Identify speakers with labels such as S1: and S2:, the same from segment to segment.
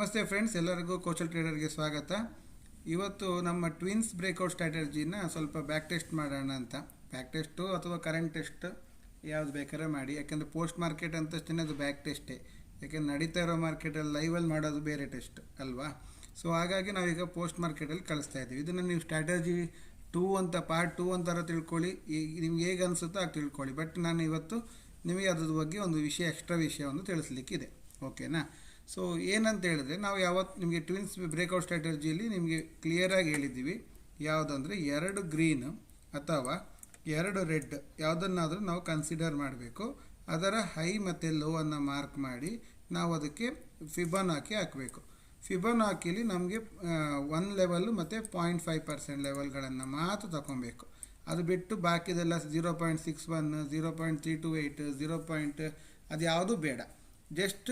S1: ನಮಸ್ತೆ ಫ್ರೆಂಡ್ಸ್ ಎಲ್ಲರಿಗೂ ಕೋಚಲ್ ಟ್ರೇಡರ್ಗೆ ಸ್ವಾಗತ. ಇವತ್ತು ನಮ್ಮ ಟ್ವಿನ್ಸ್ ಬ್ರೇಕ್ಔಟ್ ಸ್ಟ್ರಾಟಜಿನ ಸ್ವಲ್ಪ ಬ್ಯಾಕ್ ಟೆಸ್ಟ್ ಮಾಡೋಣ ಅಂತ. ಬ್ಯಾಕ್ ಟೆಸ್ಟು ಅಥವಾ ಕರೆಂಟ್ ಟೆಸ್ಟ್ ಯಾವ್ದು ಬೇಕಾದ್ರೆ ಮಾಡಿ. ಯಾಕೆಂದರೆ ಪೋಸ್ಟ್ ಮಾರ್ಕೆಟ್ ಅಂತಷ್ಟೇ ಅದು ಬ್ಯಾಕ್ ಟೆಸ್ಟೇ ಯಾಕೆಂದ್ರೆ ನಡೀತಾ ಇರೋ ಮಾರ್ಕೆಟಲ್ಲಿ ಲೈವಲ್ಲಿ ಮಾಡೋದು ಬೇರೆ ಟೆಸ್ಟ್ ಅಲ್ವಾ? ಸೊ ಹಾಗಾಗಿ ನಾವೀಗ ಪೋಸ್ಟ್ ಮಾರ್ಕೆಟಲ್ಲಿ ಕಳಿಸ್ತಾ ಇದ್ದೀವಿ. ಇದನ್ನು ನೀವು ಸ್ಟ್ರಾಟಜಿ ಟೂ ಅಂತ ಪಾರ್ಟ್ ಟೂ ಅಂತಾರ ತಿಳ್ಕೊಳ್ಳಿ. ಈಗ ನಿಮ್ಗೆ ಹೇಗೆ ಅನಿಸುತ್ತೋ ಆಗ ತಿಳ್ಕೊಳ್ಳಿ. ಬಟ್ ನಾನು ಇವತ್ತು ನಿಮಗೆ ಅದ್ರ ಬಗ್ಗೆ ಒಂದು ವಿಷಯ ಎಕ್ಸ್ಟ್ರಾ ವಿಷಯವನ್ನು ತಿಳಿಸ್ಲಿಕ್ಕಿದೆ. ಓಕೆನಾ ಸೊ ಏನಂತ ಹೇಳಿದ್ರೆ, ನಾವು ಯಾವತ್ತು ನಿಮಗೆ ಟ್ವಿನ್ಸ್ ಬ್ರೇಕ್ಔಟ್ ಸ್ಟ್ರಾಟಜಿಯಲ್ಲಿ ನಿಮಗೆ ಕ್ಲಿಯರಾಗಿ ಹೇಳಿದ್ದೀವಿ, ಯಾವುದಂದರೆ ಎರಡು ಗ್ರೀನ್ ಅಥವಾ ಎರಡು ರೆಡ್ ಯಾವುದನ್ನಾದರೂ ನಾವು ಕನ್ಸಿಡರ್ ಮಾಡಬೇಕು. ಅದರ ಹೈ ಮತ್ತು ಲೋವನ್ನು ಮಾರ್ಕ್ ಮಾಡಿ ನಾವು ಅದಕ್ಕೆ ಫಿಬನ್ ಹಾಕಿ ಹಾಕಬೇಕು. ಫಿಬನ್ ಹಾಕಿಲಿ ನಮಗೆ ಒನ್ ಲೆವೆಲ್ಲು ಮತ್ತು ಪಾಯಿಂಟ್ ಫೈವ್ ಪರ್ಸೆಂಟ್ ಲೆವೆಲ್ಗಳನ್ನು ಮಾತ್ರ ತಗೊಬೇಕು ಅದು ಬಿಟ್ಟು ಬಾಕಿದೆಲ್ಲ zero point six one zero point three two eight zero point ಅದು ಯಾವುದೂ ಬೇಡ. Just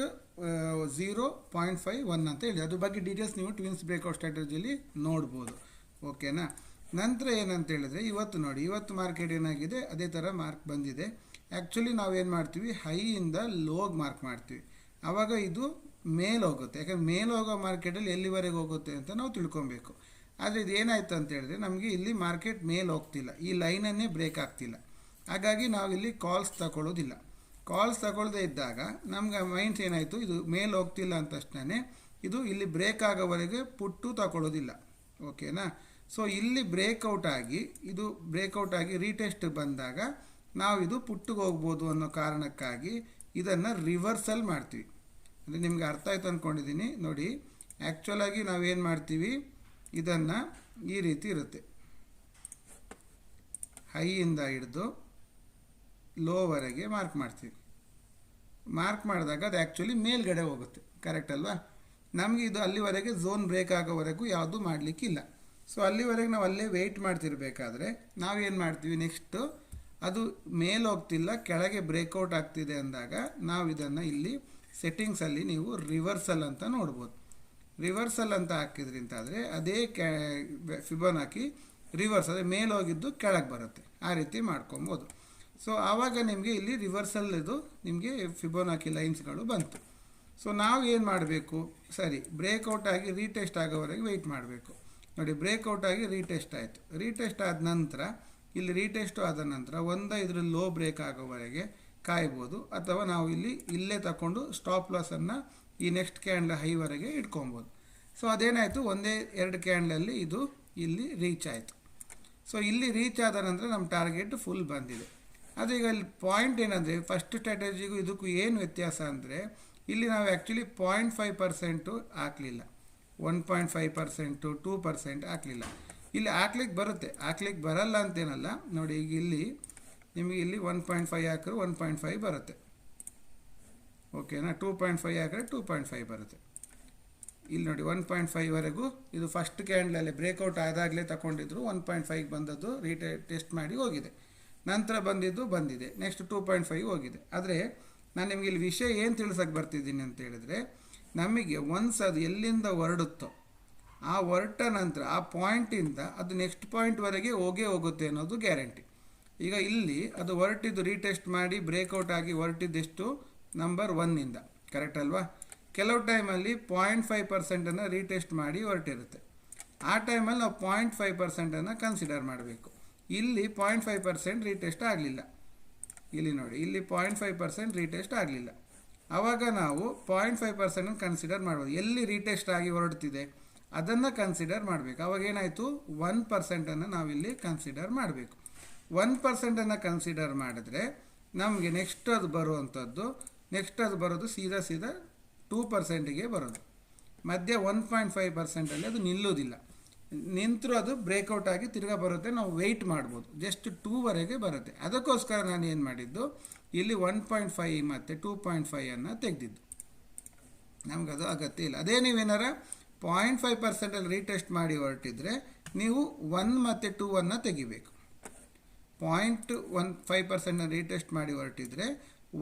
S1: zero point five one ಅಂತ ಹೇಳಿ. ಅದ್ರ ಬಗ್ಗೆ ಡೀಟೇಲ್ಸ್ ನೀವು ಟ್ವಿನ್ಸ್ ಬ್ರೇಕ್ಔಟ್ ಸ್ಟ್ರಾಟಜಿಯಲ್ಲಿ ನೋಡ್ಬೋದು. ಓಕೆನಾ ನಂತರ ಏನಂತ ಹೇಳಿದ್ರೆ, ಇವತ್ತು ನೋಡಿ, ಇವತ್ತು ಮಾರ್ಕೆಟ್ ಏನಾಗಿದೆ? ಅದೇ ಥರ ಮಾರ್ಕ್ ಬಂದಿದೆ. ಆ್ಯಕ್ಚುಲಿ ನಾವೇನು ಮಾಡ್ತೀವಿ? ಹೈಯಿಂದ ಲೋಗ್ ಮಾರ್ಕ್ ಮಾಡ್ತೀವಿ. ಆವಾಗ ಇದು ಮೇಲೆ ಹೋಗುತ್ತೆ. ಯಾಕಂದ್ರೆ ಮೇಲೆ ಹೋಗೋ ಮಾರ್ಕೆಟಲ್ಲಿ ಎಲ್ಲಿವರೆಗೆ ಹೋಗುತ್ತೆ ಅಂತ ನಾವು ತಿಳ್ಕೊಬೇಕು. ಆದರೆ ಇದು ಏನಾಯ್ತು ಅಂತ ಹೇಳಿದ್ರೆ, ನಮಗೆ ಇಲ್ಲಿ ಮಾರ್ಕೆಟ್ ಮೇಲೆ ಹೋಗ್ತಿಲ್ಲ. ಈ ಲೈನನ್ನೇ ಬ್ರೇಕ್ ಆಗ್ತಿಲ್ಲ. ಹಾಗಾಗಿ ನಾವು ಇಲ್ಲಿ ಕಾಲ್ಸ್ ತಗೊಳ್ಳೋದಿಲ್ಲ ಕಾಲ್ಸ್ ತಗೊಳ್ಳದೇ ಇದ್ದಾಗ ನಮ್ಗೆ ಮೈಂಡ್ಸ್ ಏನಾಯಿತು? ಇದು ಮೇಲೆ ಹೋಗ್ತಿಲ್ಲ ಅಂತ ತಕ್ಷಣ ಇದು ಇಲ್ಲಿ ಬ್ರೇಕ್ ಆಗೋವರೆಗೆ ಪುಟ್ಟು ತಗೊಳ್ಳೋದಿಲ್ಲ. ಓಕೆನಾ ಸೊ ಇಲ್ಲಿ ಬ್ರೇಕ್ಔಟ್ ಆಗಿ, ಇದು ಬ್ರೇಕ್ಔಟ್ ಆಗಿ ರೀಟೆಸ್ಟ್ ಬಂದಾಗ ನಾವು ಇದು ಪುಟ್ಟಿಗೆ ಹೋಗ್ಬೋದು ಅನ್ನೋ ಕಾರಣಕ್ಕಾಗಿ ಇದನ್ನು ರಿವರ್ಸಲ್ ಮಾಡ್ತೀವಿ. ಅಂದರೆ ನಿಮಗೆ ಅರ್ಥ ಆಯ್ತು ಅಂದ್ಕೊಂಡಿದ್ದೀನಿ ನೋಡಿ ಆ್ಯಕ್ಚುಲಾಗಿ ನಾವೇನು ಮಾಡ್ತೀವಿ? ಇದನ್ನು ಈ ರೀತಿ ಇರುತ್ತೆ. ಹೈಯಿಂದ ಹಿಡಿದು ಲೋವರೆಗೆ ಮಾರ್ಕ್ ಮಾಡ್ತೀವಿ. ಮಾರ್ಕ್ ಮಾಡಿದಾಗ ಅದು ಆ್ಯಕ್ಚುಲಿ ಮೇಲ್ಗಡೆ ಹೋಗುತ್ತೆ. ಕರೆಕ್ಟ್ ಅಲ್ವಾ? ನಮಗೆ ಇದು ಅಲ್ಲಿವರೆಗೆ ಝೋನ್ ಬ್ರೇಕ್ ಆಗೋವರೆಗೂ ಯಾವುದೂ ಮಾಡಲಿಕ್ಕಿಲ್ಲ ಸೊ ಅಲ್ಲಿವರೆಗೆ ನಾವು ಅಲ್ಲೇ ವೆಯ್ಟ್ ಮಾಡ್ತಿರ್ಬೇಕಾದ್ರೆ ನಾವೇನು ಮಾಡ್ತೀವಿ? ನೆಕ್ಸ್ಟು ಅದು ಮೇಲೆ ಹೋಗ್ತಿಲ್ಲ, ಕೆಳಗೆ ಬ್ರೇಕೌಟ್ ಆಗ್ತಿದೆ ಅಂದಾಗ ನಾವು ಇದನ್ನು ಇಲ್ಲಿ ಸೆಟ್ಟಿಂಗ್ಸಲ್ಲಿ ನೀವು ರಿವರ್ಸಲ್ ಅಂತ ನೋಡ್ಬೋದು. ರಿವರ್ಸಲ್ ಅಂತ ಹಾಕಿದ್ರಿಂದ ಆದರೆ ಅದೇ ಕ್ಯಾ ಫಿಬನ್ ಹಾಕಿ ರಿವರ್ಸ್ ಅದೇ ಮೇಲೆ ಹೋಗಿದ್ದು ಕೆಳಗೆ ಬರುತ್ತೆ. ಆ ರೀತಿ ಮಾಡ್ಕೊಬೋದು. ಸೊ ಆವಾಗ ನಿಮಗೆ ಇಲ್ಲಿ ರಿವರ್ಸಲ್ ಇದು, ನಿಮಗೆ ಫಿಬೋನಾಕಿ ಲೈನ್ಸ್ಗಳು ಬಂತು. ಸೊ ನಾವು ಏನು ಮಾಡಬೇಕು? ಸರಿ ಬ್ರೇಕ್ಔಟ್ ಆಗಿ ರೀಟೆಸ್ಟ್ ಆಗೋವರೆಗೆ ವೆಯ್ಟ್ ಮಾಡಬೇಕು. ನೋಡಿ ಬ್ರೇಕ್ಔಟ್ ಆಗಿ ರೀಟೆಸ್ಟ್ ಆಯಿತು. ರೀಟೆಸ್ಟ್ ಆದ ನಂತರ, ಇಲ್ಲಿ ರೀಟೆಸ್ಟು ಆದ ನಂತರ ಒಂದ ಇದರಲ್ಲಿ ಲೋ ಬ್ರೇಕ್ ಆಗೋವರೆಗೆ ಕಾಯ್ಬೋದು. ಅಥವಾ ನಾವು ಇಲ್ಲಿ ಇಲ್ಲೇ ತಗೊಂಡು ಸ್ಟಾಪ್ ಲಾಸನ್ನು ಈ ನೆಕ್ಸ್ಟ್ ಕ್ಯಾಂಡ್ಲ್ ಹೈವರೆಗೆ ಇಟ್ಕೊಬೋದು. ಸೊ ಅದೇನಾಯಿತು? ಒಂದೇ ಎರಡು ಕ್ಯಾಂಡ್ಲಲ್ಲಿ ಇದು ಇಲ್ಲಿ ರೀಚ್ ಆಯಿತು. ಸೊ ಇಲ್ಲಿ ರೀಚ್ ಆದ ನಂತರ ನಮ್ಮ ಟಾರ್ಗೆಟ್ ಫುಲ್ ಬಂದಿದೆ. ಅದು ಈಗ ಇಲ್ಲಿ ಪಾಯಿಂಟ್ ಏನಂದರೆ ಫಸ್ಟ್ ಸ್ಟ್ರಾಟಜಿಗೂ ಇದಕ್ಕೂ ಏನು ವ್ಯತ್ಯಾಸ ಅಂದರೆ, ಇಲ್ಲಿ ನಾವು ಆ್ಯಕ್ಚುಲಿ ಪಾಯಿಂಟ್ ಫೈವ್ ಪರ್ಸೆಂಟು ಹಾಕಲಿಲ್ಲ. One point five percent two percent ಹಾಕಲಿಲ್ಲ. ಇಲ್ಲಿ ಹಾಕ್ಲಿಕ್ಕೆ ಬರುತ್ತೆ. ಹಾಕ್ಲಿಕ್ಕೆ ಬರಲ್ಲ ಅಂತೇನಲ್ಲ, ನೋಡಿ ಈಗ ಇಲ್ಲಿ, ನಿಮಗೆ ಇಲ್ಲಿ ಒನ್ ಪಾಯಿಂಟ್ ಫೈವ್ ಹಾಕಿದ್ರೆ ಒನ್ ಪಾಯಿಂಟ್ ಫೈವ್ ಬರುತ್ತೆ. ಓಕೆನಾ ಟೂ ಪಾಯಿಂಟ್ ಫೈವ್ ಹಾಕಿದ್ರೆ ಟೂ ಪಾಯಿಂಟ್ ಫೈವ್ ಬರುತ್ತೆ. ಇಲ್ಲಿ ನೋಡಿ ಒನ್ ಪಾಯಿಂಟ್ ಫೈವ್ವರೆಗೂ ಇದು ಫಸ್ಟ್ ಕ್ಯಾಂಡ್ಲಲ್ಲಿ ಬ್ರೇಕೌಟ್ ಆದಾಗಲೇ ತಗೊಂಡಿದ್ರು ಒನ್ ಪಾಯಿಂಟ್ ಫೈವ್ಗೆ ಬಂದದ್ದು ರೀಟೇ ಟೆಸ್ಟ್ ಮಾಡಿ ಹೋಗಿದೆ. ನಂತರ ಬಂದಿದ್ದು ಬಂದಿದೆ. ನೆಕ್ಸ್ಟ್ ಟೂ ಪಾಯಿಂಟ್ ಫೈವ್ ಹೋಗಿದೆ. ಆದರೆ ನಾನು ನಿಮಗೆ ಇಲ್ಲಿ ವಿಷಯ ಏನು ತಿಳಿಸೋಕೆ ಬರ್ತಿದ್ದೀನಿ ಅಂತ ಹೇಳಿದ್ರೆ, ನಮಗೆ ಒನ್ಸ್ ಅದು ಎಲ್ಲಿಂದ ಹೊರಡುತ್ತೋ, ಆ ಹೊರಟ ನಂತರ, ಆ ಪಾಯಿಂಟಿಂದ ಅದು ನೆಕ್ಸ್ಟ್ ಪಾಯಿಂಟ್ವರೆಗೆ ಹೋಗೇ ಹೋಗುತ್ತೆ ಅನ್ನೋದು ಗ್ಯಾರಂಟಿ ಈಗ ಇಲ್ಲಿ ಅದು ಹೊರಟಿದ್ದು ರೀಟೆಸ್ಟ್ ಮಾಡಿ ಬ್ರೇಕ್ಔಟ್ ಆಗಿ ಹೊರಟಿದ್ದೆಷ್ಟು? ನಂಬರ್ ಒನ್ನಿಂದ ಕರೆಕ್ಟ್ ಅಲ್ವಾ? ಕೆಲವು ಟೈಮಲ್ಲಿ ಪಾಯಿಂಟ್ ಫೈವ್ ಪರ್ಸೆಂಟನ್ನು ರೀಟೆಸ್ಟ್ ಮಾಡಿ ಹೊರಟಿರುತ್ತೆ. ಆ ಟೈಮಲ್ಲಿ ನಾವು ಪಾಯಿಂಟ್ ಫೈವ್ ಪರ್ಸೆಂಟನ್ನು ಕನ್ಸಿಡರ್ ಮಾಡಬೇಕು. ಇಲ್ಲಿ ಪಾಯಿಂಟ್ ಫೈವ್ ಪರ್ಸೆಂಟ್ ರೀಟೆಸ್ಟ್ ಆಗಲಿಲ್ಲ. ಇಲ್ಲಿ ನೋಡಿ, ಇಲ್ಲಿ ಪಾಯಿಂಟ್ ಫೈವ್ ಪರ್ಸೆಂಟ್ ರೀಟೆಸ್ಟ್ ಆಗಲಿಲ್ಲ. ಆವಾಗ ನಾವು ಪಾಯಿಂಟ್ ಫೈವ್ ಪರ್ಸೆಂಟನ್ನು ಕನ್ಸಿಡರ್ ಮಾಡ್ಬೋದು. ಎಲ್ಲಿ ರೀಟೆಸ್ಟ್ ಆಗಿ ಹೊರಡ್ತಿದೆ? ಅದನ್ನು ಕನ್ಸಿಡರ್ ಮಾಡಬೇಕು. ಅವಾಗ ಏನಾಯಿತು? ಒನ್ ಪರ್ಸೆಂಟನ್ನು ನಾವಿಲ್ಲಿ ಕನ್ಸಿಡರ್ ಮಾಡಬೇಕು. ಒನ್ ಪರ್ಸೆಂಟನ್ನು ಕನ್ಸಿಡರ್ ಮಾಡಿದ್ರೆ ನಮಗೆ ನೆಕ್ಸ್ಟ್ ಅದು ಬರುವಂಥದ್ದು. ನೆಕ್ಸ್ಟ್ ಅದು ಬರೋದು ಸೀದಾ ಸೀದಾ ಟೂ ಪರ್ಸೆಂಟಿಗೆ ಬರೋದು. ಮಧ್ಯೆ ಒನ್ ಪಾಯಿಂಟ್ ಫೈವ್ ಪರ್ಸೆಂಟಲ್ಲಿ ಅದು ನಿಲ್ಲೋದಿಲ್ಲ ನಿಂತರೂ ಅದು ಬ್ರೇಕ್ಔಟ್ ಆಗಿ ತಿರ್ಗಾ ಬರುತ್ತೆ, ನಾವು ವೆಯ್ಟ್ ಮಾಡ್ಬೋದು. ಜಸ್ಟ್ ಟೂವರೆಗೆ ಬರುತ್ತೆ. ಅದಕ್ಕೋಸ್ಕರ ನಾನು ಏನು ಮಾಡಿದ್ದು, ಇಲ್ಲಿ ಒನ್ ಪಾಯಿಂಟ್ ಫೈ ಮತ್ತು ಟೂ ಪಾಯಿಂಟ್ ಫೈವನ್ನು ತೆಗೆದಿದ್ದು. ನಮಗದು ಅಗತ್ಯ ಇಲ್ಲ. ಅದೇ ನೀವೇನಾರ ಪಾಯಿಂಟ್ ಫೈವ್ ಪರ್ಸೆಂಟಲ್ಲಿ ರೀಟೆಸ್ಟ್ ಮಾಡಿ ಹೊರಟಿದ್ರೆ, ನೀವು ಒನ್ ಮತ್ತು ಟೂ ಅನ್ನು ತೆಗಿಬೇಕು. ಪಾಯಿಂಟ್ ಒನ್ ಫೈವ್ ಪರ್ಸೆಂಟ್ನ ರೀಟೆಸ್ಟ್ ಮಾಡಿ ಹೊರಟಿದ್ರೆ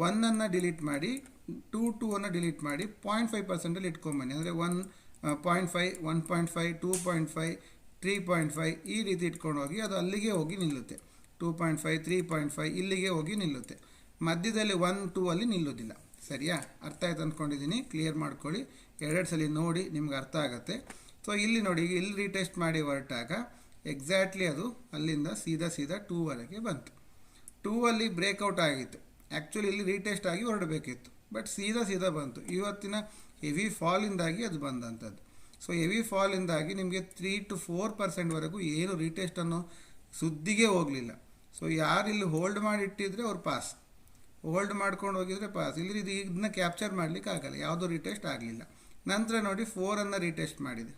S1: ಒನ್ನನ್ನು ಡಿಲೀಟ್ ಮಾಡಿ ಟೂ ಟೂ ಅನ್ನು ಡಿಲೀಟ್ ಮಾಡಿ ಪಾಯಿಂಟ್ ಫೈವ್ ಪರ್ಸೆಂಟಲ್ಲಿ ಇಟ್ಕೊಂಬನ್ನಿ ಅಂದರೆ one point five one point five two point five three point five ಈ ರೀತಿ ಇಟ್ಕೊಂಡು ಹೋಗಿ ಅದು ಅಲ್ಲಿಗೆ ಹೋಗಿ ನಿಲ್ಲುತ್ತೆ. Two point five three point five ಇಲ್ಲಿಗೆ ಹೋಗಿ ನಿಲ್ಲುತ್ತೆ. ಮಧ್ಯದಲ್ಲಿ ಒನ್ ಟೂ ಅಲ್ಲಿ ನಿಲ್ಲೋದಿಲ್ಲ ಸರಿಯಾ? ಅರ್ಥ ಆಯ್ತು ಅಂದ್ಕೊಂಡಿದ್ದೀನಿ ಕ್ಲಿಯರ್ ಮಾಡ್ಕೊಳ್ಳಿ. ಎರಡೆರಡು ಸಲ ನೋಡಿ ನಿಮ್ಗೆ ಅರ್ಥ ಆಗುತ್ತೆ. ಸೊ ಇಲ್ಲಿ ನೋಡಿ ಈಗ ಇಲ್ಲಿ ರೀಟೆಸ್ಟ್ ಮಾಡಿ ಹೊರಟಾಗ ಎಕ್ಸಾಕ್ಟ್ಲಿ ಅದು ಅಲ್ಲಿಂದ ಸೀದಾ ಸೀದಾ ಟೂವರೆಗೆ ಬಂತು. ಟೂ ಅಲ್ಲಿ ಬ್ರೇಕ್ಔಟ್ ಆಗಿತ್ತು. ಆ್ಯಕ್ಚುಲಿ ಇಲ್ಲಿ ರೀಟೆಸ್ಟ್ ಆಗಿ ಹೊರಡಬೇಕಿತ್ತು. ಬಟ್ ಸೀದಾ ಸೀದಾ ಬಂತು. ಇವತ್ತಿನ ಹೆವಿ ಫಾಲಿಂದಾಗಿ ಅದು ಬಂದಂಥದ್ದು ಸೊ ಹೆವಿ ಫಾಲಿಂದಾಗಿ ನಿಮಗೆ ತ್ರೀ ಟು ಫೋರ್ ಪರ್ಸೆಂಟ್ವರೆಗೂ ಏನು ರೀಟೆಸ್ಟ್ ಅನ್ನೋ ಸುದ್ದಿಗೆ ಹೋಗಲಿಲ್ಲ. ಸೊ ಯಾರು ಇಲ್ಲಿ ಹೋಲ್ಡ್ ಮಾಡಿ ಇಟ್ಟಿದ್ರೆ ಅವ್ರು ಪಾಸ್ ಹೋಲ್ಡ್ ಮಾಡ್ಕೊಂಡು ಹೋಗಿದ್ರೆ ಪಾಸ್ ಇಲ್ಲಿ ಇದು ಇದನ್ನ ಕ್ಯಾಪ್ಚರ್ ಮಾಡಲಿಕ್ಕೆ ಆಗಲ್ಲ. ಯಾವುದೂ ರೀಟೆಸ್ಟ್ ಆಗಲಿಲ್ಲ. ನಂತರ ನೋಡಿ ಫೋರನ್ನು ರೀಟೆಸ್ಟ್ ಮಾಡಿದೆ.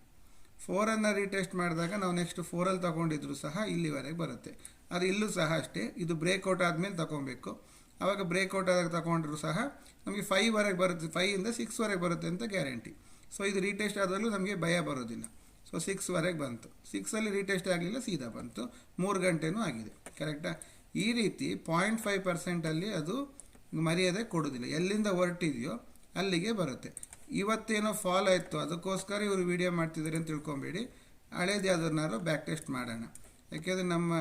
S1: ಫೋರನ್ನು ರೀಟೆಸ್ಟ್ ಮಾಡಿದಾಗ ನಾವು ನೆಕ್ಸ್ಟ್ ಫೋರಲ್ಲಿ ತಗೊಂಡಿದ್ರು ಸಹ ಇಲ್ಲಿವರೆಗೆ ಬರುತ್ತೆ. ಅದು ಇಲ್ಲೂ ಸಹ ಅಷ್ಟೇ. ಇದು ಬ್ರೇಕ್ಔಟ್ ಆದಮೇಲೆ ತಗೊಬೇಕು. ಆವಾಗ ಬ್ರೇಕ್ಔಟ್ ಆದಾಗ ತಗೊಂಡ್ರು ಸಹ ನಮಗೆ ಫೈವ್ವರೆಗೆ ಬರುತ್ತೆ ಫೈವಿಂದ ಸಿಕ್ಸ್ವರೆಗೆ ಬರುತ್ತೆ ಅಂತ ಗ್ಯಾರಂಟಿ ಸೊ ಇದು ರೀಟೆಸ್ಟ್ ಆದಾಗಲೂ ನಮಗೆ ಭಯ ಬರೋದಿಲ್ಲ. ಸೊ ಸಿಕ್ಸ್ವರೆಗೆ ಬಂತು. ಸಿಕ್ಸಲ್ಲಿ ರೀಟೆಸ್ಟ್ ಆಗಲಿಲ್ಲ, ಸೀದಾ ಬಂತು. ಮೂರು ಗಂಟೆನೂ ಆಗಿದೆ. ಕರೆಕ್ಟಾ ಈ ರೀತಿ ಪಾಯಿಂಟ್ ಫೈವ್ ಪರ್ಸೆಂಟಲ್ಲಿ ಅದು ಮರ್ಯಾದೆ ಕೊಡೋದಿಲ್ಲ. ಎಲ್ಲಿಂದ ಹೊರಟಿದೆಯೋ ಅಲ್ಲಿಗೆ ಬರುತ್ತೆ. ಇವತ್ತೇನೋ ಫಾಲ್ ಆಯಿತು. ಅದಕ್ಕೋಸ್ಕರ ಇವರು ವಿಡಿಯೋ ಮಾಡ್ತಿದ್ದಾರೆ ಅಂತ ತಿಳ್ಕೊಬೇಡಿ. ಹಳೇದು ಯಾವ್ದನ್ನಾರು ಬ್ಯಾಕ್ ಟೆಸ್ಟ್ ಮಾಡೋಣ. ಯಾಕೆಂದರೆ ನಮ್ಮ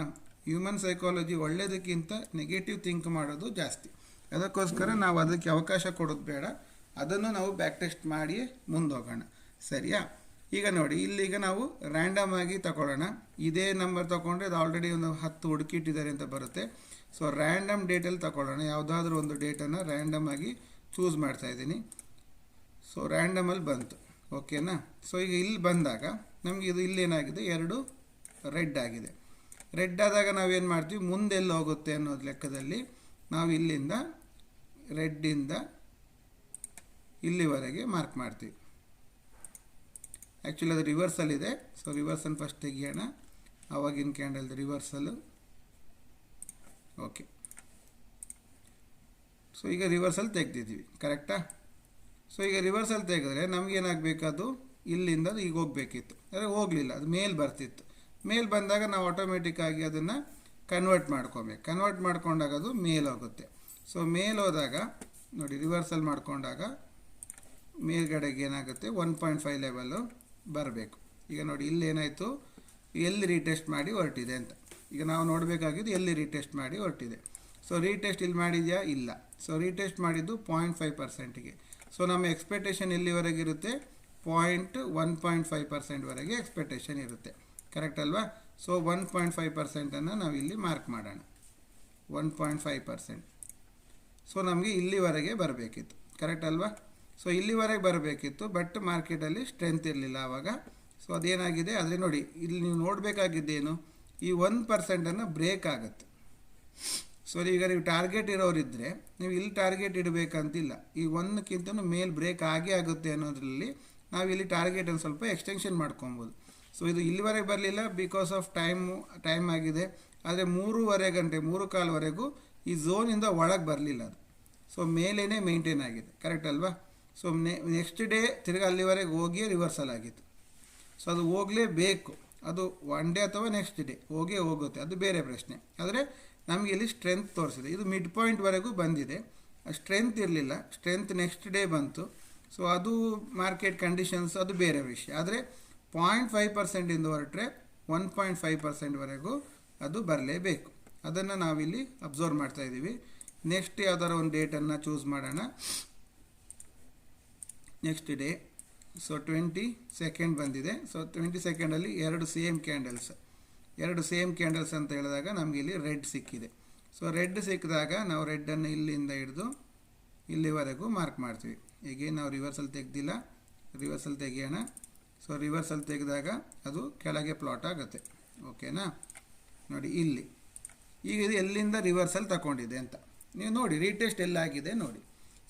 S1: ಹ್ಯೂಮನ್ ಸೈಕಾಲಜಿ ಒಳ್ಳೆಯದಕ್ಕಿಂತ ನೆಗೆಟಿವ್ ಥಿಂಕ್ ಮಾಡೋದು ಜಾಸ್ತಿ. ಅದಕ್ಕೋಸ್ಕರ ನಾವು ಅದಕ್ಕೆ ಅವಕಾಶ ಕೊಡೋದು ಬೇಡ. ಅದನ್ನು ನಾವು ಬ್ಯಾಕ್ ಟೆಸ್ಟ್ ಮಾಡಿಯೇ ಮುಂದೋಗೋಣ. ಸರಿಯಾ? ಈಗ ನೋಡಿ, ಇಲ್ಲಿಗ ನಾವು ರ್ಯಾಂಡಮ್ ಆಗಿ ತಗೊಳ್ಳೋಣ. ಇದೇ ನಂಬರ್ ತಗೊಂಡ್ರೆ ಅದು ಆಲ್ರೆಡಿ ಒಂದು ಹತ್ತು ಹುಡುಕಿಟ್ಟಿದ್ದಾರೆ ಅಂತ ಬರುತ್ತೆ. ಸೊ ರ್ಯಾಂಡಮ್ ಡೇಟಲ್ಲಿ ತಗೊಳ್ಳೋಣ. ಯಾವುದಾದ್ರೂ ಒಂದು ಡೇಟನ್ನು ರ್ಯಾಂಡಮ್ ಆಗಿ ಚೂಸ್ ಮಾಡ್ತಾ ಇದ್ದೀನಿ. ಸೊ ರ್ಯಾಂಡಮಲ್ಲಿ ಬಂತು. ಓಕೆನಾ ಸೊ ಈಗ ಇಲ್ಲಿ ಬಂದಾಗ ನಮಗೆ ಇದು ಇಲ್ಲೇನಾಗಿದೆ? ಎರಡು ರೆಡ್ ಆಗಿದೆ. ರೆಡ್ ಆದಾಗ ನಾವೇನು ಮಾಡ್ತೀವಿ? ಮುಂದೆಲ್ಲಿ ಹೋಗುತ್ತೆ ಅನ್ನೋದು ಲೆಕ್ಕದಲ್ಲಿ ನಾವು ಇಲ್ಲಿಂದ ರೆಡ್ಡಿಂದ ಇಲ್ಲಿವರೆಗೆ ಮಾರ್ಕ್ ಮಾಡ್ತೀವಿ. ಆ್ಯಕ್ಚುಲಿ ಅದು ರಿವರ್ಸಲ್ಲಿದೆ ಸೊ ರಿವರ್ಸನ್ನು ಫಸ್ಟ್ ತೆಗಿಯೋಣ. ಆವಾಗಿನ ಕ್ಯಾಂಡಲ್ದು ರಿವರ್ಸಲ್ಲು ಓಕೆ ಸೊ ಈಗ ರಿವರ್ಸಲ್ ತೆಗ್ದಿದ್ದೀವಿ. ಕರೆಕ್ಟಾ ಸೊ ಈಗ ರಿವರ್ಸಲ್ ತೆಗೆದ್ರೆ ನಮಗೇನಾಗಬೇಕದು ಇಲ್ಲಿಂದ ಈಗ ಹೋಗಬೇಕಿತ್ತು. ಅಂದರೆ ಹೋಗಲಿಲ್ಲ, ಅದು ಮೇಲೆ ಬರ್ತಿತ್ತು. ಮೇಲ್ ಬಂದಾಗ ನಾವು ಆಟೋಮೆಟಿಕ್ಕಾಗಿ ಅದನ್ನು ಕನ್ವರ್ಟ್ ಮಾಡ್ಕೊಬೇಕು. ಕನ್ವರ್ಟ್ ಮಾಡ್ಕೊಂಡಾಗ ಅದು ಮೇಲ್ ಹೋಗುತ್ತೆ. ಸೊ ಮೇಲ್ ಹೋದಾಗ, ನೋಡಿ ರಿವರ್ಸಲ್ ಮಾಡ್ಕೊಂಡಾಗ ಮೇಲ್ಗಡೆಗೆ ಏನಾಗುತ್ತೆ? ಒನ್ ಪಾಯಿಂಟ್ ಫೈವ್ ಲೆವೆಲ್ಲು ಬರಬೇಕು. ಈಗ ನೋಡಿ ಇಲ್ಲೇನಾಯಿತು ಎಲ್ಲಿ ರೀಟೆಸ್ಟ್ ಮಾಡಿ ಹೊರಟಿದೆ ಅಂತ. ಈಗ ನಾವು ನೋಡಬೇಕಾಗಿದ್ದು ಎಲ್ಲಿ ರೀಟೆಸ್ಟ್ ಮಾಡಿ ಹೊರಟಿದೆ. ಸೊ ರೀಟೆಸ್ಟ್ ಇಲ್ಲಿ ಮಾಡಿದೆಯಾ? ಇಲ್ಲ. ಸೊ ರೀಟೆಸ್ಟ್ ಮಾಡಿದ್ದು ಪಾಯಿಂಟ್ ಫೈವ್ ಪರ್ಸೆಂಟಿಗೆ ಸೊ ನಮ್ಮ ಎಕ್ಸ್ಪೆಕ್ಟೇಷನ್ ಎಲ್ಲಿವರೆಗಿರುತ್ತೆ ಪಾಯಿಂಟ್ ಒನ್ ಪಾಯಿಂಟ್ ಫೈವ್ ಪರ್ಸೆಂಟ್ವರೆಗೆ ಎಕ್ಸ್ಪೆಕ್ಟೇಷನ್ ಇರುತ್ತೆ. ಕರೆಕ್ಟ್ ಅಲ್ವಾ? ಸೊ ಒನ್ ಪಾಯಿಂಟ್ ಫೈವ್ ಪರ್ಸೆಂಟನ್ನು ನಾವು ಇಲ್ಲಿ ಮಾರ್ಕ್ ಮಾಡೋಣ. One point five percent so ನಮಗೆ ಇಲ್ಲಿವರೆಗೆ ಬರಬೇಕಿತ್ತು. ಕರೆಕ್ಟ್ ಅಲ್ವಾ? ಸೊ ಇಲ್ಲಿವರೆಗೆ ಬರಬೇಕಿತ್ತು ಬಟ್ ಮಾರ್ಕೆಟಲ್ಲಿ ಸ್ಟ್ರೆಂತ್ ಇರಲಿಲ್ಲ ಆವಾಗ ಸೊ ಅದೇನಾಗಿದೆ? ಆದರೆ ನೋಡಿ, ಇಲ್ಲಿ ನೀವು ನೋಡಬೇಕಾಗಿದ್ದೇನು? ಈ ಒನ್ ಪರ್ಸೆಂಟನ್ನು ಬ್ರೇಕ್ ಆಗುತ್ತೆ. ಸೊ ಈಗ ನೀವು ಟಾರ್ಗೆಟ್ ಇರೋರಿದ್ದರೆ ನೀವು ಇಲ್ಲಿ ಟಾರ್ಗೆಟ್ ಇಡಬೇಕಂತಿಲ್ಲ. ಈ ಒನ್ಕ್ಕಿಂತ ಮೇಲೆ ಬ್ರೇಕ್ ಆಗೇ ಆಗುತ್ತೆ ಅನ್ನೋದ್ರಲ್ಲಿ ನಾವು ಇಲ್ಲಿ ಟಾರ್ಗೆಟನ್ನು ಸ್ವಲ್ಪ ಎಕ್ಸ್ಟೆನ್ಷನ್ ಮಾಡ್ಕೊಬೋದು. ಸೊ ಇದು ಇಲ್ಲಿವರೆಗೆ ಬರಲಿಲ್ಲ ಬಿಕಾಸ್ ಆಫ್ ಟೈಮು ಟೈಮ್ ಆಗಿದೆ. ಆದರೆ ಮೂರುವರೆ ಗಂಟೆ, ಮೂರು ಕಾಲುವರೆಗೂ ಈ ಝೋನಿಂದ ಒಳಗೆ ಬರಲಿಲ್ಲ ಅದು. ಸೊ ಮೇಲೇ ಮೇಂಟೈನ್ ಆಗಿದೆ. ಕರೆಕ್ಟ್ ಅಲ್ವಾ? ಸೊ ನೆಕ್ಸ್ಟ್ ಡೇ ತಿರ್ಗಿ ಅಲ್ಲಿವರೆಗೆ ಹೋಗಿ ರಿವರ್ಸಲ್ ಆಗಿತ್ತು. ಸೊ ಅದು ಹೋಗಲೇಬೇಕು. ಅದು ಒನ್ ಡೇ ಅಥವಾ ನೆಕ್ಸ್ಟ್ ಡೇ ಹೋಗೇ ಹೋಗುತ್ತೆ. ಅದು ಬೇರೆ ಪ್ರಶ್ನೆ. ಆದರೆ ನಮಗೆ ಇಲ್ಲಿ ಸ್ಟ್ರೆಂತ್ ತೋರಿಸಿದೆ. ಇದು ಮಿಡ್ ಪಾಯಿಂಟ್ವರೆಗೂ ಬಂದಿದೆ. ಸ್ಟ್ರೆಂತ್ ಇರಲಿಲ್ಲ. ಸ್ಟ್ರೆಂತ್ ನೆಕ್ಸ್ಟ್ ಡೇ ಬಂತು. ಸೊ ಅದು ಮಾರ್ಕೆಟ್ ಕಂಡೀಷನ್ಸ್ ಅದು ಬೇರೆ ವಿಷಯ. ಆದರೆ ಪಾಯಿಂಟ್ ಫೈವ್ ಪರ್ಸೆಂಟಿಂದ ಹೊರಟ್ರೆ ಒನ್ ಪಾಯಿಂಟ್ ಫೈವ್ ಪರ್ಸೆಂಟ್ವರೆಗೂ ಅದು ಬರಲೇಬೇಕು. ಅದನ್ನು ನಾವಿಲ್ಲಿ ಅಬ್ಸರ್ವ್ ಮಾಡ್ತಾ ಇದ್ದೀವಿ. ನೆಕ್ಸ್ಟ್ ಯಾವ್ದಾರ ಒಂದು ಡೇಟನ್ನು ಚೂಸ್ ಮಾಡೋಣ. Next day so twenty second ಬಂದಿದೆ. ಸೊ ಟ್ವೆಂಟಿ ಸೆಕೆಂಡಲ್ಲಿ ಎರಡು ಸೇಮ್ ಕ್ಯಾಂಡಲ್ಸ್ ಎರಡು ಸೇಮ್ ಕ್ಯಾಂಡಲ್ಸ್ ಅಂತ ಹೇಳಿದಾಗ ನಮಗೆ ಇಲ್ಲಿ ರೆಡ್ ಸಿಕ್ಕಿದೆ. ಸೊ ರೆಡ್ ಸಿಕ್ಕಿದಾಗ ನಾವು ರೆಡ್ಡನ್ನು ಇಲ್ಲಿಂದ ಹಿಡಿದು ಇಲ್ಲಿವರೆಗೂ ಮಾರ್ಕ್ ಮಾಡ್ತೀವಿ. ಹೀಗೆ ನಾವು ರಿವರ್ಸಲ್ ತೆಗ್ದಿಲ್ಲ. ರಿವರ್ಸಲ್ ತೆಗಿಯೋಣ. ಸೊ ರಿವರ್ಸಲ್ಲಿ ತೆಗೆದಾಗ ಅದು ಕೆಳಗೆ ಪ್ಲಾಟ್ ಆಗುತ್ತೆ. ಓಕೆನಾ ನೋಡಿ, ಇಲ್ಲಿ. ಈಗ ಇದು ಎಲ್ಲಿಂದ ರಿವರ್ಸಲ್ಲಿ ತಗೊಂಡಿದೆ ಅಂತ. ನೀವು ನೋಡಿ ರೀಟೆಸ್ಟ್ ಎಲ್ಲಾಗಿದೆ ನೋಡಿ.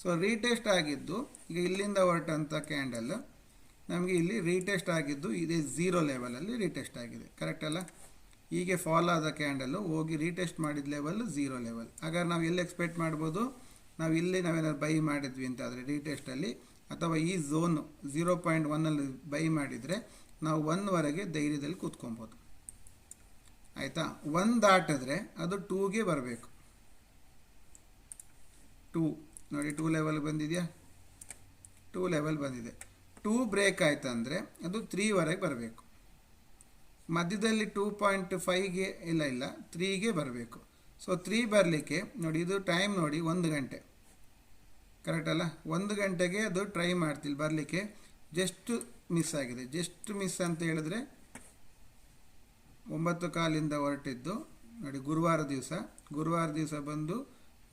S1: ಸೊ ರೀಟೆಸ್ಟ್ ಆಗಿದ್ದು, ಈಗ ಇಲ್ಲಿಂದ ಹೊರಟಂಥ ಕ್ಯಾಂಡಲ್ ನಮಗೆ ಇಲ್ಲಿ ರೀಟೆಸ್ಟ್ ಆಗಿದ್ದು, ಇದೇ ಝೀರೋ ಲೆವೆಲಲ್ಲಿ ರೀಟೆಸ್ಟ್ ಆಗಿದೆ. ಕರೆಕ್ಟ್ ಅಲ್ಲ? ಹೀಗೆ ಫಾಲೋ ಆದ ಕ್ಯಾಂಡಲ್ಲು ಹೋಗಿ ರೀಟೆಸ್ಟ್ ಮಾಡಿದ ಲೆವೆಲ್ ಝೀರೋ ಲೆವೆಲ್ ಹಾಗಾದ್ರೆ ನಾವು ಎಲ್ಲಿ ಎಕ್ಸ್ಪೆಕ್ಟ್ ಮಾಡ್ಬೋದು? ನಾವು ಇಲ್ಲಿ ನಾವೇನಾದ್ರು ಬೈ ಮಾಡಿದ್ವಿ ಅಂತಾದರೆ ರೀಟೆಸ್ಟಲ್ಲಿ ಅಥವಾ ಈ ಝೋನು ಝೀರೋ ಪಾಯಿಂಟ್ ಒನ್ನಲ್ಲಿ ಬೈ ಮಾಡಿದರೆ ನಾವು ಒನ್ವರೆಗೆ ಧೈರ್ಯದಲ್ಲಿ ಕೂತ್ಕೊಬೋದು. ಆಯಿತಾ? ಒನ್ ದಾಟಿದ್ರೆ ಅದು ಟೂಗೆ ಬರಬೇಕು. ಟೂ ನೋಡಿ ಟೂ ಲೆವೆಲ್ ಬಂದಿದೆಯಾ? ಟೂ ಲೆವೆಲ್ ಬಂದಿದೆ. ಟೂ ಬ್ರೇಕ್ ಆಯ್ತಂದರೆ ಅದು ತ್ರೀವರೆಗೆ ಬರಬೇಕು. ಮಧ್ಯದಲ್ಲಿ ಟೂ ಪಾಯಿಂಟ್ ಫೈವ್ಗೆ ಇಲ್ಲ ಇಲ್ಲ ತ್ರೀಗೆ ಬರಬೇಕು. ಸೊ ತ್ರೀ ಬರಲಿಕ್ಕೆ ನೋಡಿ ಇದು ಟೈಮ್ ನೋಡಿ ಒಂದು ಗಂಟೆ. ಕರೆಕ್ಟ್ ಅಲ್ಲ? ಒಂದು ಗಂಟೆಗೆ ಅದು ಟ್ರೈ ಮಾಡ್ತಿಲ್ಲ ಬರಲಿಕ್ಕೆ. ಜಸ್ಟ್ ಮಿಸ್ ಆಗಿದೆ. ಜಸ್ಟ್ ಮಿಸ್ ಅಂತ ಹೇಳಿದ್ರೆ ಒಂಬತ್ತು ಕಾಲಿಂದ ಹೊರಟಿದ್ದು. ನೋಡಿ, ಗುರುವಾರ ದಿವಸ. ಗುರುವಾರ ದಿವಸ ಬಂದು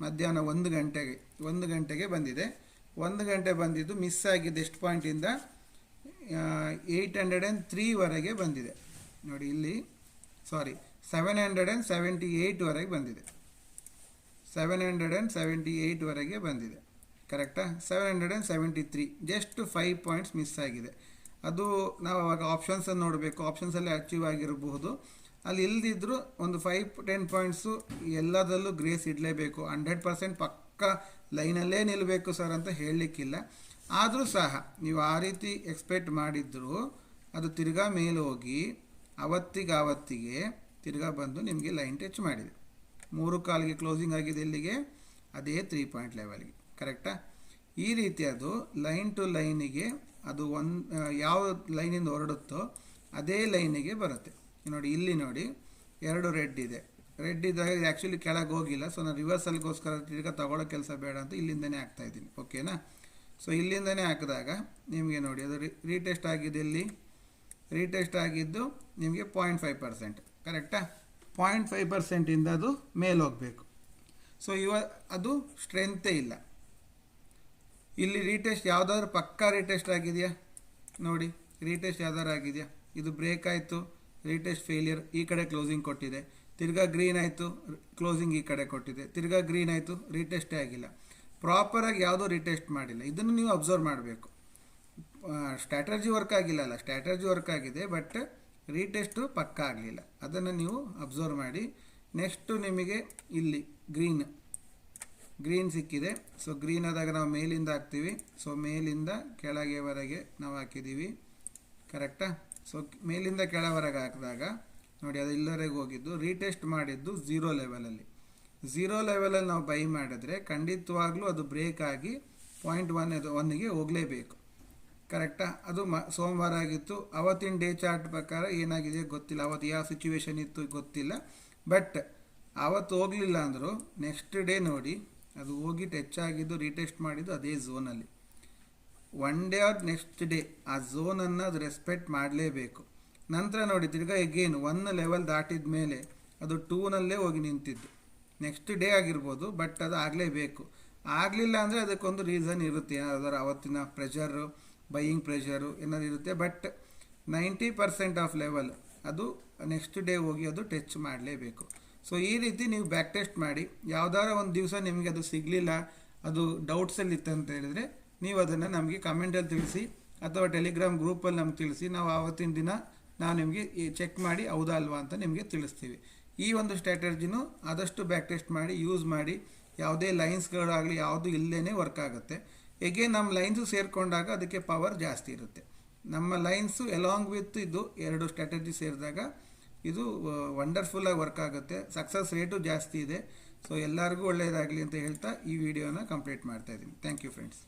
S1: ಮಧ್ಯಾಹ್ನ ಒಂದು ಗಂಟೆಗೆ ಒಂದು ಗಂಟೆಗೆ ಬಂದಿದೆ. ಒಂದು ಗಂಟೆ ಬಂದಿದ್ದು ಮಿಸ್ ಆಗಿದ್ದು ಎಷ್ಟು ಪಾಯಿಂಟಿಂದ ಏಯ್ಟ್ ಹಂಡ್ರೆಡ್ ಆ್ಯಂಡ್ ತ್ರೀವರೆಗೆ ಬಂದಿದೆ. ನೋಡಿ, ಇಲ್ಲಿ sorry seven hundred and seventy ಏಯ್ಟ್ವರೆಗೆ ಬಂದಿದೆ. ಸೆವೆನ್ ಹಂಡ್ರೆಡ್ ಆ್ಯಂಡ್ ಸೆವೆಂಟಿ ಏಯ್ಟ್ವರೆಗೆ ಬಂದಿದೆ. ಕರೆಕ್ಟಾ? Seven hundred and seventy three just five points miss ಆಗಿದೆ. ಅದು ನಾವು ಅವಾಗ ಆಪ್ಷನ್ಸನ್ನು ನೋಡಬೇಕು. ಆಪ್ಷನ್ಸಲ್ಲಿ ಅಚೀವ್ ಆಗಿರಬಹುದು. ಅಲ್ಲಿ ಇಲ್ದಿದ್ರು ಒಂದು ಫೈವ್ ಟೆನ್ ಪಾಯಿಂಟ್ಸು ಎಲ್ಲದರಲ್ಲೂ ಗ್ರೇಸ್ ಇಡಲೇಬೇಕು. ಹಂಡ್ರೆಡ್ ಪರ್ಸೆಂಟ್ ಪಕ್ಕ ಲೈನಲ್ಲೇ ನಿಲ್ಲಬೇಕು ಸರ್ ಅಂತ ಹೇಳಲಿಕ್ಕಿಲ್ಲ. ಆದರೂ ಸಹ ನೀವು ಆ ರೀತಿ ಎಕ್ಸ್ಪೆಕ್ಟ್ ಮಾಡಿದ್ರು ಅದು ತಿರ್ಗಾ ಮೇಲೆ ಹೋಗಿ ಅವತ್ತಿಗೆ ಆವತ್ತಿಗೆ ತಿರ್ಗಾ ಬಂದು ನಿಮಗೆ ಲೈನ್ ಟಚ್ ಮಾಡಿದೆ. ಮೂರು ಕಾಲಿಗೆ ಕ್ಲೋಸಿಂಗ್ ಆಗಿದೆ ಇಲ್ಲಿಗೆ, ಅದೇ ತ್ರೀ ಪಾಯಿಂಟ್ ಲೆವೆಲ್ಗೆ ಕರೆಕ್ಟಾ? ಈ ರೀತಿ ಅದು ಲೈನ್ ಟು ಲೈನಿಗೆ ಅದು ಒಂದು ಯಾವ ಲೈನಿಂದ ಹೊರಡುತ್ತೋ ಅದೇ ಲೈನಿಗೆ ಬರುತ್ತೆ. ನೋಡಿ, ಇಲ್ಲಿ ನೋಡಿ, ಎರಡು ರೆಡ್ ಇದೆ. ರೆಡ್ ಇದ್ದಾಗ ಇದು ಆ್ಯಕ್ಚುಲಿ ಕೆಳಗೆ ಹೋಗಿಲ್ಲ. ಸೊ ನಾನು ರಿವರ್ಸಲ್ಗೋಸ್ಕರ ತಿರ್ಗ ತಗೊಳ್ಳೋ ಕೆಲಸ ಬೇಡ ಅಂತ ಇಲ್ಲಿಂದನೇ ಹಾಕ್ತಾ ಇದ್ದೀನಿ. ಓಕೆನಾ ಸೊ ಇಲ್ಲಿಂದನೇ ಹಾಕಿದಾಗ ನಿಮಗೆ ನೋಡಿ, ಅದು ರೀಟೆಸ್ಟ್ ಆಗಿದೆ ಇಲ್ಲಿ ರೀಟೆಸ್ಟ್ ಆಗಿದ್ದು ನಿಮಗೆ ಪಾಯಿಂಟ್ ಫೈವ್ ಪರ್ಸೆಂಟ್ ಕರೆಕ್ಟಾ? ಪಾಯಿಂಟ್ ಫೈವ್ ಪರ್ಸೆಂಟಿಂದ ಅದು ಮೇಲೆ ಹೋಗಬೇಕು. ಸೊ ಇವ, ಅದು ಸ್ಟ್ರೆಂತೇ ಇಲ್ಲ. ಇಲ್ಲಿ ರೀಟೆಸ್ಟ್ ಯಾವುದಾದ್ರೂ ಪಕ್ಕಾ ರೀಟೆಸ್ಟ್ ಆಗಿದೆಯಾ? ನೋಡಿ ರೀಟೆಸ್ಟ್ ಯಾವ್ದಾದ್ರು ಆಗಿದೆಯಾ? ಇದು ಬ್ರೇಕ್ ಆಯಿತು ರೀಟೆಸ್ಟ್ ಫೇಲಿಯರ್ ಈ ಕಡೆ ಕ್ಲೋಸಿಂಗ್ ಕೊಟ್ಟಿದೆ. ತಿರ್ಗಾ ಗ್ರೀನ್ ಆಯಿತು ಕ್ಲೋಸಿಂಗ್ ಈ ಕಡೆ ಕೊಟ್ಟಿದೆ. ತಿರ್ಗಾ ಗ್ರೀನ್ ಆಯಿತು ರೀಟೆಸ್ಟೇ ಆಗಿಲ್ಲ. ಪ್ರಾಪರಾಗಿ ಯಾವುದೂ ರೀಟೆಸ್ಟ್ ಮಾಡಿಲ್ಲ. ಇದನ್ನು ನೀವು ಅಬ್ಸರ್ವ್ ಮಾಡಬೇಕು. ಸ್ಟ್ರಾಟರ್ಜಿ ವರ್ಕ್ ಆಗಿಲ್ಲ ಅಲ್ಲ ಸ್ಟ್ರಾಟರ್ಜಿ ವರ್ಕ್ ಆಗಿದೆ ಬಟ್ ರೀಟೆಸ್ಟು ಪಕ್ಕ ಆಗಲಿಲ್ಲ. ಅದನ್ನು ನೀವು ಅಬ್ಸರ್ವ್ ಮಾಡಿ ನೆಕ್ಸ್ಟು ನಿಮಗೆ ಇಲ್ಲಿ ಗ್ರೀನ್ ಗ್ರೀನ್ ಸಿಕ್ಕಿದೆ. ಸೊ ಗ್ರೀನ್ ಆದಾಗ ನಾವು ಮೇಲಿಂದ ಹಾಕ್ತೀವಿ. ಸೊ ಮೇಲಿಂದ ಕೆಳಗೆವರೆಗೆ ನಾವು ಹಾಕಿದ್ದೀವಿ. ಕರೆಕ್ಟಾ ಸೊ ಮೇಲಿಂದ ಕೆಳವರೆಗೆ ಹಾಕಿದಾಗ, ನೋಡಿ, ಅದು ಇಲ್ಲವರೆಗೆ ಹೋಗಿದ್ದು. ರೀಟೆಸ್ಟ್ ಮಾಡಿದ್ದು ಝೀರೋ ಲೆವೆಲಲ್ಲಿ ಝೀರೋ ಲೆವೆಲಲ್ಲಿ ನಾವು ಬೈ ಮಾಡಿದ್ರೆ ಖಂಡಿತವಾಗ್ಲೂ ಅದು ಬ್ರೇಕ್ ಆಗಿ ಪಾಯಿಂಟ್ ಒನ್ ಅದು ಒನ್ಗೆ ಹೋಗಲೇಬೇಕು. ಕರೆಕ್ಟಾ ಅದು ಮ, ಸೋಮವಾರ ಆಗಿತ್ತು. ಅವತ್ತಿನ ಡೇ ಚಾರ್ಟ್ ಪ್ರಕಾರ ಏನಾಗಿದೆ ಗೊತ್ತಿಲ್ಲ. ಅವತ್ತು ಯಾವ ಸಿಚುವೇಶನ್ ಇತ್ತು ಗೊತ್ತಿಲ್ಲ. ಬಟ್ ಆವತ್ತು ಹೋಗಲಿಲ್ಲ ಅಂದರೂ ನೆಕ್ಸ್ಟ್ ಡೇ ನೋಡಿ ಅದು ಹೋಗಿ ಟಚ್ ಆಗಿದ್ದು ರೀಟೆಸ್ಟ್ ಮಾಡಿದ್ದು ಅದೇ ಝೋನಲ್ಲಿ one day or next day ಆ ಝೋನನ್ನು ಅದು ರೆಸ್ಪೆಕ್ಟ್ ಮಾಡಲೇಬೇಕು. ನಂತರ ನೋಡಿ ತಿರ್ಗಾ ಎಗೇನ್ ಒನ್ ಲೆವೆಲ್ ದಾಟಿದ ಮೇಲೆ ಅದು ಟೂನಲ್ಲೇ ಹೋಗಿ ನಿಂತಿದ್ದು. ನೆಕ್ಸ್ಟ್ ಡೇ ಆಗಿರ್ಬೋದು ಬಟ್ ಅದು ಆಗಲೇಬೇಕು. ಆಗಲಿಲ್ಲ ಅಂದರೆ ಅದಕ್ಕೊಂದು ರೀಸನ್ ಇರುತ್ತೆ. ಅದರ ಅವತ್ತಿನ ಪ್ರೆಷರು ಬೈಯಿಂಗ್ ಪ್ರೆಷರು ಏನಾದ್ರು ಇರುತ್ತೆ but ninety percent of level ಅದು ನೆಕ್ಸ್ಟ್ ಡೇ ಹೋಗಿ ಅದು ಟಚ್ ಮಾಡಲೇಬೇಕು. ಸೊ ಈ ರೀತಿ ನೀವು ಬ್ಯಾಕ್ ಟೆಸ್ಟ್ ಮಾಡಿ, ಯಾವ್ದಾರ ಒಂದು ದಿವಸ ನಿಮಗೆ ಅದು ಸಿಗಲಿಲ್ಲ, ಅದು ಡೌಟ್ಸಲ್ಲಿ ಇತ್ತು ಅಂತ ಹೇಳಿದರೆ, ನೀವು ಅದನ್ನು ನಮಗೆ ಕಮೆಂಟಲ್ಲಿ ತಿಳಿಸಿ, ಅಥವಾ ಟೆಲಿಗ್ರಾಮ್ ಗ್ರೂಪಲ್ಲಿ ನಮ್ಗೆ ತಿಳಿಸಿ, ನಾವು ಆವತ್ತಿನ ದಿನ ನಾವು ನಿಮಗೆ ಚೆಕ್ ಮಾಡಿ ಹೌದಾ ಅಲ್ವಾ ಅಂತ ನಿಮಗೆ ತಿಳಿಸ್ತೀವಿ. ಈ ಒಂದು ಸ್ಟ್ರಾಟರ್ಜಿನೂ ಆದಷ್ಟು ಬ್ಯಾಕ್ ಟೆಸ್ಟ್ ಮಾಡಿ ಯೂಸ್ ಮಾಡಿ, ಯಾವುದೇ ಲೈನ್ಸ್ಗಳಾಗಲಿ ಯಾವುದು ಇಲ್ಲೇ ವರ್ಕ್ ಆಗುತ್ತೆ. ಹೇಗೆ ನಮ್ಮ ಲೈನ್ಸು ಸೇರಿಕೊಂಡಾಗ ಅದಕ್ಕೆ ಪವರ್ ಜಾಸ್ತಿ ಇರುತ್ತೆ. ನಮ್ಮ ಲೈನ್ಸು ಎಲಾಂಗ್ ವಿತ್ ಇದು ಎರಡು ಸ್ಟ್ರಾಟಜಿ ಸೇರಿದಾಗ ಇದು ವಂಡರ್ಫುಲ್ಲಾಗಿ ವರ್ಕ್ ಆಗುತ್ತೆ. ಸಕ್ಸಸ್ ರೇಟು ಜಾಸ್ತಿ ಇದೆ. ಸೊ ಎಲ್ಲರಿಗೂ ಒಳ್ಳೆಯದಾಗಲಿ ಅಂತ ಹೇಳ್ತಾ ಈ ವಿಡಿಯೋನ ಕಂಪ್ಲೀಟ್ ಮಾಡ್ತಾ ಇದ್ದೀನಿ. Thank you friends